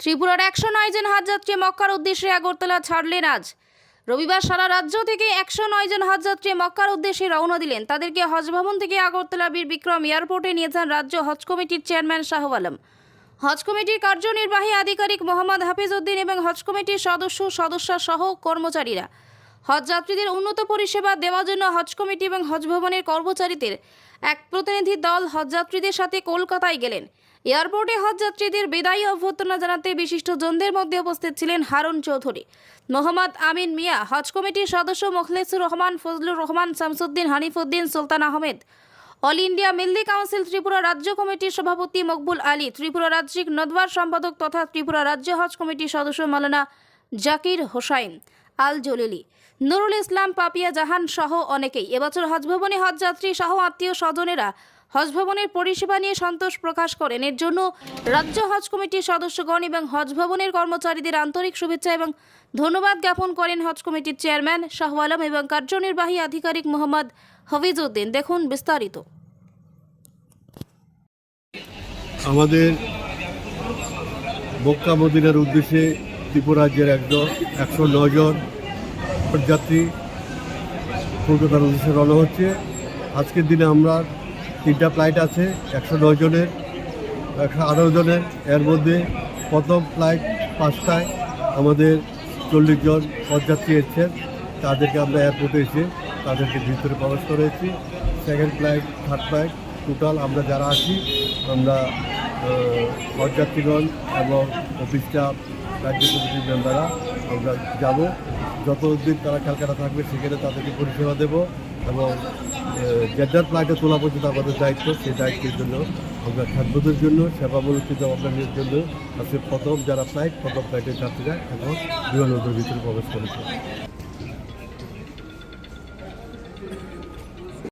ত্রিপুরার একশো নয় জন হজযাত্রী মক্কার উদ্দেশ্যে আগরতলা ছাড়লেন আজ। রবিবার সারা রাজ্য থেকে একশো নয় জন হজযাত্রী মক্কার উদ্দেশ্যে রওনা দিলেন। তাদেরকে হজ ভবন থেকে আগরতলা বীর বিক্রম এয়ারপোর্টে নিয়ে যান রাজ্য হজ কমিটির চেয়ারম্যান শাহ আলম। হজ কমিটির কার্যনির্বাহী আধিকারিক মোহাম্মদ হাফিজ উদ্দিন এবং হজ কমিটির সদস্য সদস্য সহ কর্মচারীরা। হজ যাত্রীদের উন্নত পরিষেবা দেওয়ার জন্য হজ কমিটি এবং হজ ভবনের কর্মচারীদের এক প্রতিনিধি দল হজযাত্রীদের সাথে কলকাতায় গেলেন। এয়ারপোর্টে হজযাত্রীদের বিদায়ী অভ্যর্থনা জানাতে বিশিষ্ট জনদের মধ্যে উপস্থিত ছিলেন হারুন চৌধুরী। মোহাম্মদ আমিন মিয়া, হজ কমিটির সদস্য Mokhlesur Rahman, Fazlur Rahman, Shamsuddin Hanifuddin Sultan Ahmed. All India Milli council Tripura রাজ্য কমিটির সভাপতি মকবুল আলী, ত্রিপুরা রাজ্যিক নদওয়ার সম্পাদক তথা ত্রিপুরা রাজ্য হজ কমিটির সদস্য মালানা জাকির হোসাইন। আল জলিলি। নুরুল ইসলাম, পাপিয়া জাহান সহ অনেকেই। এবছর হজ ভবনে হজযাত্রী সহ আত্মীয় স্বজনেরা হজ ভবনের পরিষেবা নিয়ে সন্তোষ প্রকাশ করেন। এর জন্য রাজ্য হজ কমিটির সদস্যগণ এবং হজ ভবনের কর্মচারীদের আন্তরিক শুভেচ্ছা এবং ধন্যবাদ জ্ঞাপন করেন হজ কমিটির চেয়ারম্যান শাহ আলম এবং কার্যনির্বাহী আধিকারিক মোহাম্মদ হাফিজ উদ্দিন দেখুন বিস্তারিত। আমাদের মক্কা মদিনার উদ্দেশ্যে ত্রিপুরা রাজ্যের একজন, একশো জন যাত্রী কলকাতার উদ্দেশ্যে রওনা হচ্ছে। আজকের দিনে আমরা তিনটা ফ্লাইট আছে, একশো নয় জনের, একশো আঠারো জনের। এর মধ্যে প্রথম ফ্লাইট পাঁচটায় আমাদের চল্লিশ জন পদযাত্রী এসছেন। তাদেরকে আমরা এয়ারপোর্টে এসে তাদেরকে ভিতরে প্রবেশ করেছি। Second flight third flight total আমরা যারা আছি, আমরা পদযাত্রীগণ এবং অফিস স্টাফ রাজ্য কমিটির মেম্বাররা আমরা যাব। যতদিন তারা ক্যালকাটা থাকবে, সেখানে তাদেরকে পরিষেবা দেব এবং জেডার ফ্লাইটে তোলা পর্যন্ত আমাদের দায়িত্ব, সেই দায়িত্বের জন্য আমরা খাদ্যদের জন্য, সেবামূলক ভাবনার জন্য আজকে প্রথম যারা ফ্লাইট, প্রথম ফ্লাইটের যাত্রীরা এখন বিমানবন্দরের ভিতরে প্রবেশ করেছে।